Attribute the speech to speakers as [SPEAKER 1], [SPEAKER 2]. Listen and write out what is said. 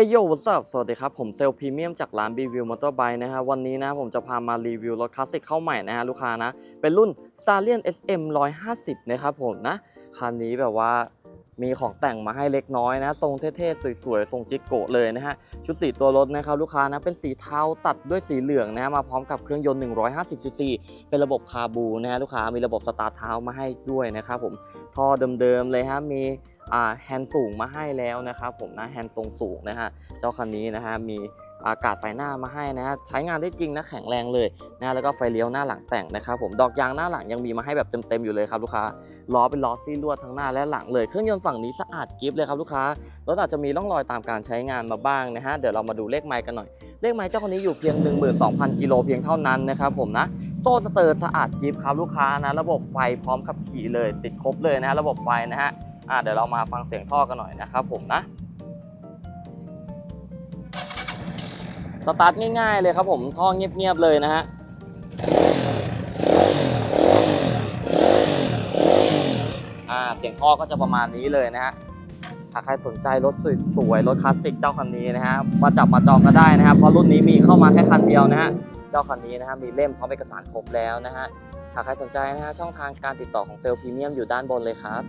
[SPEAKER 1] เอโยวัสดุสวัสดีครับ ผมเซลล์พรีเมียมจากร้านบีวิวมอเตอร์ไบค์นะฮะวันนี้นะผมจะพามารีวิวรถคลาสสิกเข้าใหม่นะฮะลูกค้านะ เป็นรุ่น Stallion SM 150 นะครับผมนะ คันนี้แบบว่ามีของแต่งมาให้เล็กน้อยนะ ทรงเท่ๆ สวยๆ ทรงจิกโกะเลยนะฮะ ชุดสีตัวรถนะครับลูกค้านะเป็นสีเทาตัดด้วยสีเหลืองนะฮะมาพร้อมกับเครื่องยนต์ 150 ซีซี เป็นระบบคาบูนะฮะลูกค้ามีระบบสตาร์ทเท้ามาให้ด้วยนะครับผม ท่อเดิมๆเลยฮะมี แฮนด์สูงมาให้แล้วนะครับผมนะแฮนด์ทรงสูงนะฮะเจ้าคันนี้นะฮะมีอากาศไฟหน้ามาให้นะฮะใช้งานได้จริงนะแข็งแรงเลยนะแล้วก็ไฟเลี้ยวหน้าหลังแต่งนะครับผมดอกยางหน้าหลังยังมีมาให้แบบเต็มๆอยู่เลยครับลูกค้าล้อเป็นล้อซี่ลวดทั้งหน้าและหลังเลยเครื่องยนต์ฝั่งนี้สะอาดกิฟเลยครับลูกค้ารถอาจจะมีร่องรอยตามการใช้งานมาบ้างนะฮะเดี๋ยวเรามาดูเลขไมล์กันหน่อย เลขไมล์เจ้าคันนี้อยู่เพียง 12,000 กิโลเพียงเท่านั้นนะครับผมนะโซ่สเตอร์สะอาดกิฟครับลูกค้านะระบบไฟพร้อมขับขี่เลย ติดครบเลยนะฮะระบบไฟนะฮะ อ่าเดี๋ยวเรามาฟังเสียงท่อกันหน่อยนะครับผมนะสตาร์ทง่ายๆเลยครับผมท่อเงียบๆเลยนะฮะอ่าเสียงท่อก็จะประมาณนี้เลยนะฮะถ้าใครสนใจรถสวยๆรถคลาสสิกเจ้าคันนี้นะฮะมาจับมาจองก็ได้นะครับเพราะรุ่นนี้มีเข้ามาแค่คันเดียวนะฮะเจ้าคันนี้นะฮะมีเล่มพร้อมเอกสารครบแล้วนะฮะหากใครสนใจนะฮะช่องทางการติดต่อของเซลล์พรีเมียมอยู่ด้านบนเลยครับ